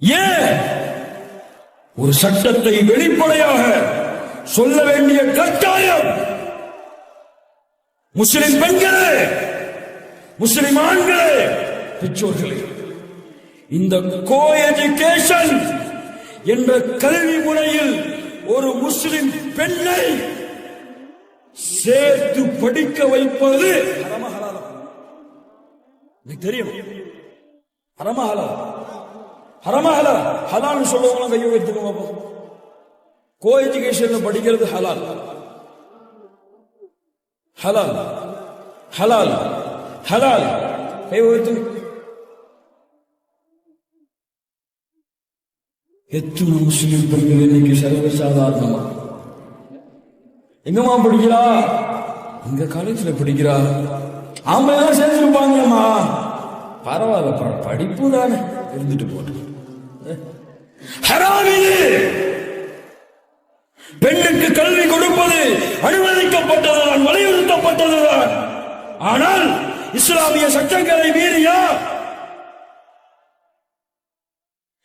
ஏன்? ஒரு சட்டத்தை வெளிப்படையாக சொல்ல வேண்டிய கட்டாயம். முஸ்லிம் பெண்களே முஸ்லிம் ஆண்களே பெற்றோர்களே இந்த கோ எஜுகேஷன் என்ற கல்வி முறையில் ஒரு முஸ்லிம் பெண்ணை சேர்த்து படிக்க வைப்பது ஹரம எனக்கு தெரியும். ஹரம ஹரமா ஹலால் ஹலால்னு சொல்லுவாங்க கையை வைத்துக்கோ பாப்போம் கோ எஜுகேஷன்ல படிக்கிறது ஹலால். ஹலால். ஹலால். ஹலால். கை வைத்து எத்தனை முஸ்லிம் பெண்கள் இன்னைக்கு சர்வசாதாரணமா எங்கம்மா படிக்கிறா? எங்க காலேஜ்ல படிக்கிறா? ஆம்பளை சேர்ந்துருப்பாங்கம்மா. பரவாயில்ல படிப்பு தானே. இருந்துட்டு போட்டு. ஹராம் இது பெண்ணுக்கு கல்வி கொடுப்பது அனுமதிக்கப்பட்டதுதான் வலியுறுத்தப்பட்டதுதான். ஆனால் இஸ்லாமிய சட்டங்களை மீறியா?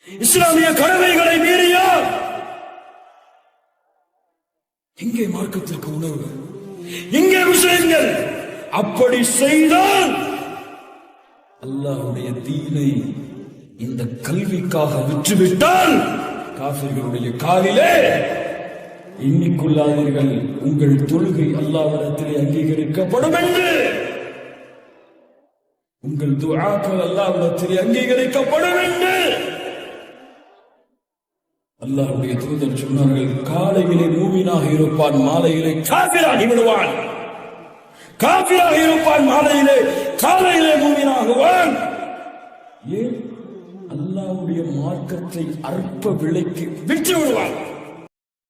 இஸ்லாமிய கடமைகளை மீறியா? எங்கே மார்க்கத்திற்கு உணர்வு. எங்கே விஷயங்கள் அப்படி செய்தால் அல்லாஹ்வுடைய தீனை இந்த கல்விக்காக விற்றுவிட்டால் காபிர்களுடைய காலிலே எண்ணிக்கொள்ளாதீர்கள். உங்கள் தொழுகை அல்லாவிடத்திலே அங்கீகரிக்கப்படும் என்று. உங்கள் துஆக்கள் அல்லாவிடத்திலே அங்கீகரிக்கப்படும் என்று. அல்லாஹ்வுடைய தூதர் சொன்னார்கள் காலையிலே மூவினாக இருப்பான் மாலையிலே காபிராகி விடுவான். காபிராக இருப்பான் மாலையிலே காலையிலே மூவினாக ஏன் மார்க்கத்தை அற்ப விலைக்கு விற்று விடுவான்